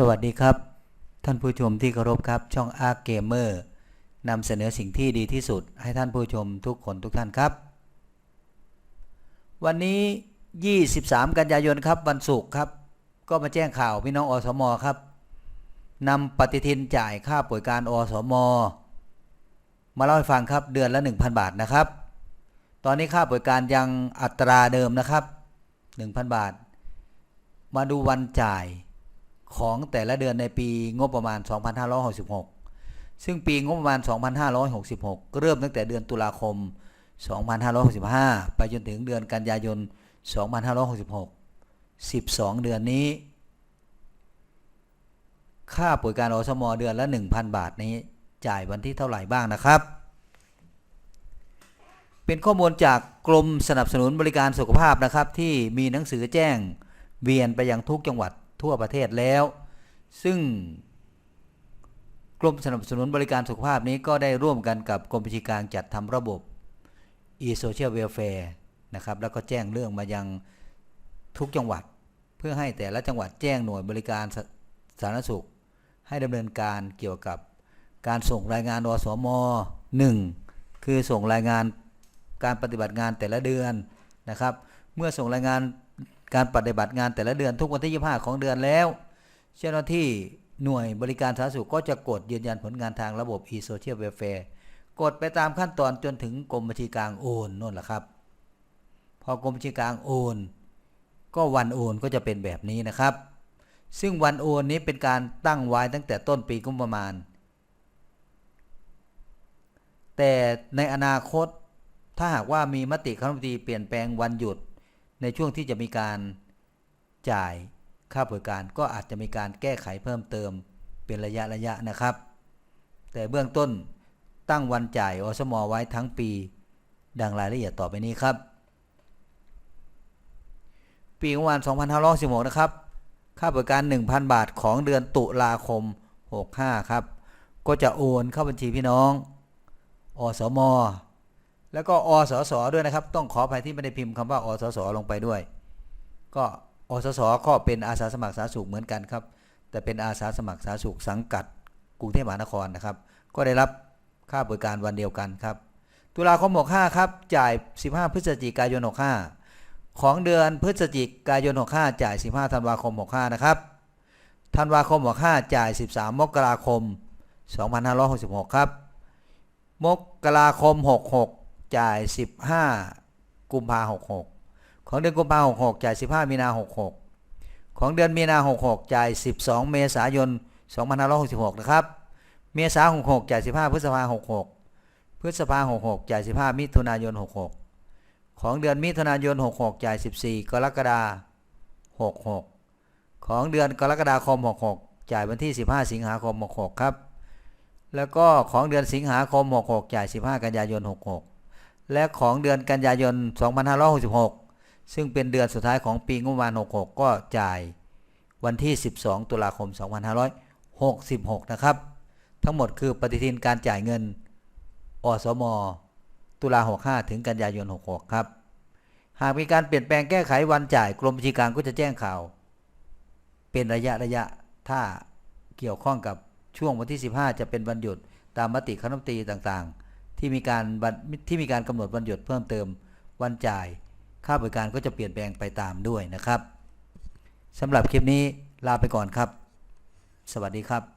สวัสดีครับ ท่านผู้ชมที่เคารพครับ ช่องอาร์เกมเมอร์นำเสนอสิ่งที่ดีที่สุด ให้ท่านผู้ชมทุกคนทุกท่านครับ วันนี้ 23 กันยายนครับวันศุกร์ครับ ก็มาแจ้งข่าวพี่น้องอสมครับนำปฏิทินจ่ายค่าป่วยการอสมมาเล่าให้ฟังครับเดือนละ 1,000 บาทนะครับ ตอนนี้ค่าป่วยการยังอัตราเดิมนะครับ 1,000 บาท มาดูวันจ่าย ของแต่ละเดือนในปีงบประมาณ 2566 ซึ่งปีงบประมาณ 2566 เริ่มตั้งแต่เดือนตุลาคม 2565 ไปจนถึงเดือนกันยายน 2566 12 เดือนนี้ ค่าป่วยการอสมเดือนละ 1,000 บาทนี้จ่ายวันที่เท่าไหร่บ้างนะครับ เป็นข้อมูลจากกรมสนับสนุนบริการสุขภาพนะครับ ที่มีหนังสือแจ้งเวียนไปยังทุกจังหวัด ทั่วประเทศแล้ว ซึ่งกรมสนับสนุนบริการสุขภาพนี้ก็ได้ร่วมกันกับกรมบัญชีกลางจัดทำระบบ e-social welfare นะครับแล้วก็แจ้งเรื่องมายังทุกจังหวัด เพื่อให้แต่ละจังหวัดแจ้งหน่วยบริการสาธารณสุข ให้ดำเนินการเกี่ยวกับการส่งรายงานอสม1คือส่งรายงานการปฏิบัติงานแต่ละเดือนนะครับ เมื่อส่งรายงาน การปฏิบัติงานแต่ละเดือนทุกวันที่ 25 ของเดือนแล้ว เจ้าหน้าที่หน่วยบริการสาธารณสุขก็จะกดยืนยันผลงานทางระบบ e-social welfare กดไปตามขั้นตอนจนถึงกรมบัญชีกลางโอนนั่นแหละครับ พอกรมบัญชีกลางโอน ก็วันโอนก็จะเป็นแบบนี้นะครับ ซึ่งวันโอนนี้เป็นการตั้งไว้ตั้งแต่ต้นปีงบประมาณ แต่ในอนาคตถ้าหากว่ามีมติคณะรัฐมนตรีเปลี่ยนแปลงวันหยุด ในช่วงที่จะมีการจ่ายค่าบริการก็อาจจะมีการแก้ไขเพิ่มเติมเป็นระยะระยะนะครับ แต่เบื้องต้นตั้งวันจ่ายอสมไว้ทั้งปี ดังรายละเอียดต่อไปนี้ครับ ปีงบประมาณ2516 นะครับ ค่าบริการ 1,000 บาทของเดือนตุลาคม 65 ครับ ก็จะโอนเข้าบัญชีพี่น้อง อสม แล้วก็อสสด้วยนะครับ ต้องขออภัยที่ไม่ได้พิมพ์คำว่าอสสลงไปด้วย ก็อสสก็เป็นอาสาสมัครสาธารณสุขเหมือนกันครับ แต่เป็นอาสาสมัครสาธารณสุขสังกัดกรุงเทพมหานครนะครับ ก็ได้รับค่าบริการวันเดียวกันครับ ตุลาคม65ครับ จ่าย 15 พฤศจิกายน 65 ของเดือนพฤศจิกายน 65 จ่าย 15 ธันวาคม 65 นะครับ ธันวาคม 65 จ่าย 13 มกราคม 2566 ครับ มกราคม 66 จ่าย 15 กุมภา66ของเดือนกุมภา66จ่าย 15 มีนา66ของเดือนมีนา66จ่าย 12 เมษายน 2566 นะครับ เมษา66จ่าย 15 พฤษภา66พฤษภา66จ่าย 15 มิถุนายน66ของเดือนมิถุนายน66จ่าย 14 กรกฎาคม66ของเดือนกรกฎาคม66จ่ายวันที่ 15 สิงหาคม66ครับแล้วก็ของเดือนสิงหาคม 66 จ่าย 15 กันยายน 66 และของเดือนกันยายน 2566 ซึ่งเป็นเดือนสุดท้ายของปีงบประมาณ 66 ก็จ่ายวันที่ 12 ตุลาคม 2566 นะครับ ทั้งหมดคือปฏิทินการจ่ายเงิน อสม ตุลา 65 ถึงกันยายน 66 ครับ หากมีการเปลี่ยนแปลงแก้ไขวันจ่ายกรมบัญชีกลางก็จะแจ้งข่าว เป็นระยะระยะถ้าเกี่ยวข้องกับช่วงวันที่ 15 จะเป็นวันหยุดตามมติคณะมนตรีต่างๆ ที่มีการที่มีการกำหนดวันหยุดเพิ่มเติมวันจ่าย ค่าบริการก็จะเปลี่ยนแปลงไปตามด้วยนะครับสำหรับคลิปนี้ลาไปก่อนครับ สวัสดีครับ